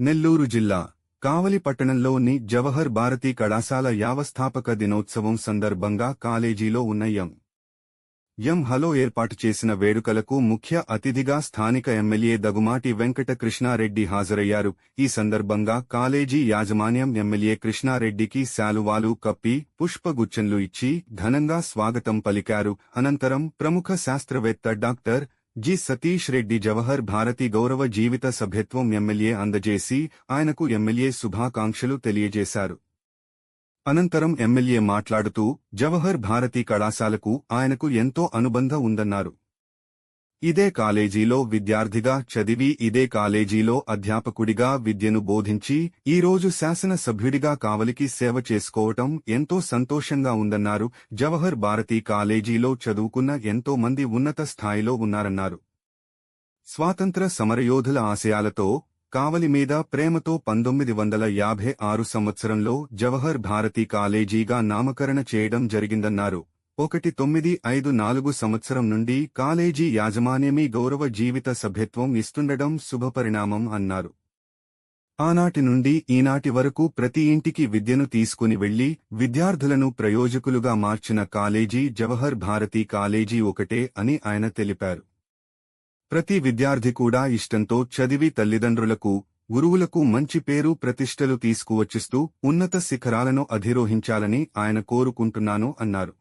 నెల్లూరు జిల్లా కావలి పట్టణంలోని జవహర్ భారతి కళాశాల యావస్థాపక దినోత్సవం సందర్భంగా కాలేజీలో ఉన్న ఎం. ఎం. హలో ఏర్పాటు చేసిన వేడుకలకు ముఖ్య అతిథిగా స్థానిక ఎమ్మెల్యే దగుమాటి వెంకట కృష్ణారెడ్డి హాజరయ్యారు. ఈ సందర్భంగా కాలేజీ యాజమాన్యం ఎమ్మెల్యే కృష్ణారెడ్డికి శాలువాలు కప్పి పుష్పగుచ్చంలు ఇచ్చి ఘనంగా స్వాగతం పలికారు. అనంతరం ప్రముఖ శాస్త్రవేత్త డాక్టర్ జి. సతీష్ రెడ్డి జవహర్ భారతి గౌరవ జీవిత సభ్యత్వం ఎమ్మెల్యే అందజేసి ఆయనకు ఎమ్మెల్యే శుభాకాంక్షలు తెలియజేశారు. అనంతరం ఎమ్మెల్యే మాట్లాడుతూ జవహర్ భారతి కళాశాలకు ఆయనకు ఎంతో అనుబంధం ఉందన్నారు. ఇదే కాలేజీలో విద్యార్థిగా చదివి ఇదే కాలేజీలో అధ్యాపకుడిగా విద్యను బోధించి ఈరోజు శాసనసభ్యుడిగా కావలికి సేవ చేసుకోవటం ఎంతో సంతోషంగా ఉందన్నారు. జవహర్ భారతి కాలేజీలో చదువుకున్న ఎంతో మంది ఉన్నత స్థాయిలో ఉన్నారన్నారు. స్వాతంత్ర సమరయోధుల ఆశయాలతో కావలి మీద ప్రేమతో పంతొమ్మిది వందల యాభై ఆరు సంవత్సరంలో జవహర్ భారతి కాలేజీగా నామకరణ చేయడం జరిగిందన్నారు. ఒకటి తొమ్మిది ఐదు నాలుగు సంవత్సరం నుండి కాలేజీ యాజమాన్యమీ గౌరవ జీవిత సభ్యత్వం ఇస్తుండడం శుభపరిణామం అన్నారు. ఆనాటి నుండి ఈనాటి వరకు ప్రతి ఇంటికి విద్యను తీసుకుని వెళ్ళి విద్యార్థులను ప్రయోజకులుగా మార్చిన కాలేజీ జవహర్ భారతి కాలేజీ ఒకటే అని ఆయన తెలిపారు. ప్రతి విద్యార్థి కూడా ఇష్టంతో చదివి తల్లిదండ్రులకు గురువులకు మంచి పేరు ప్రతిష్టలు తీసుకువచ్చిస్తూ ఉన్నత శిఖరాలను అధిరోహించాలని ఆయన కోరుకుంటున్నాను అన్నారు.